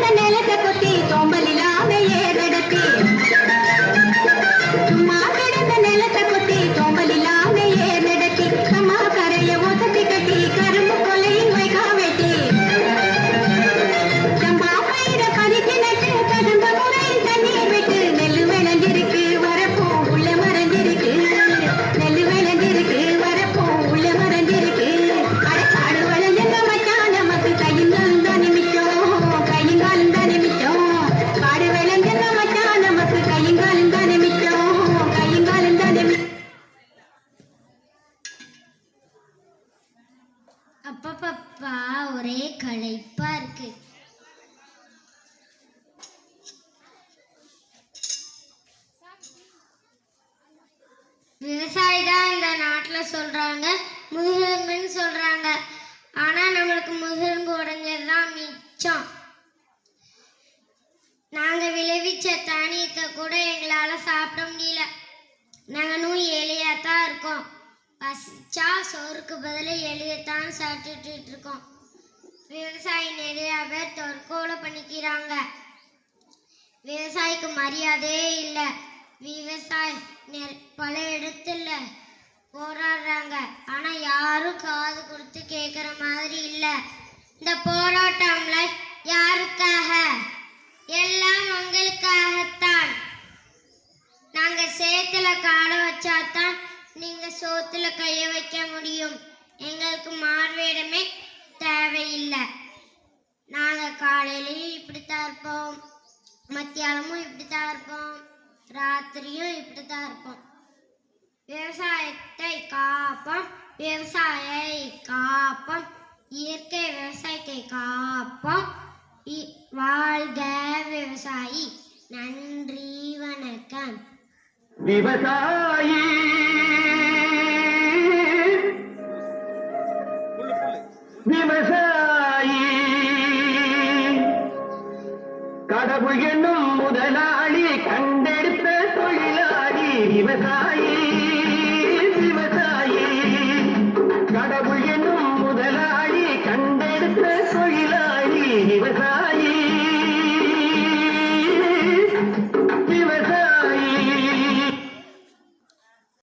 నెలకొట్టి తొంబలిలా அப்பப்பப்பா ஒரே களைப்பா இருக்கு. விவசாயி தான் இந்த நாட்டில் சொல்கிறாங்க முதுகெலும்புன்னு சொல்கிறாங்க ஆனால் நம்மளுக்கு முதுகெலும்பு உடைஞ்சது தான் மிச்சம். நாங்கள் விளைவிச்ச தானியத்தை கூட எங்களால் சாப்பிட முடியல. நாங்கள் ஏழையாக தான் இருக்கோம். பசிச்சா சோறுக்கு பதிலா எளியத்தான் சாப்பிட்டுட்டு இருக்கோம் விவசாயி நிறையா பேர் தற்கொலை பண்ணிக்கிறாங்க. விவசாயிக்கு மரியாதையே இல்லை. விவசாயி பல இடத்துல போராடுறாங்க. ஆனால் யாரும் காது கொடுத்து கேட்குற மாதிரி இல்லை. இந்த போராட்டம் நீங்க சோத்துல கைய வைக்க முடியும். எங்களுக்கு மார்வேடமே தேவையில்லை. நாங்க காலையிலயும் இப்படித்தான் இருப்போம். மத்தியானமும் இப்படித்தான் இருப்போம். ராத்திரியும் இப்படித்தான் இருப்போம். விவசாயத்தை காப்போம். விவசாயை காப்போம். இயற்கை விவசாயத்தை காப்போம். இ- வாழ்க விவசாயி. நன்றி வணக்கம். விவசாயி. விவசாயி கடவுள் என்னும் முதலாளி கண்டெடுத்த தொழிலாளி விவசாயி.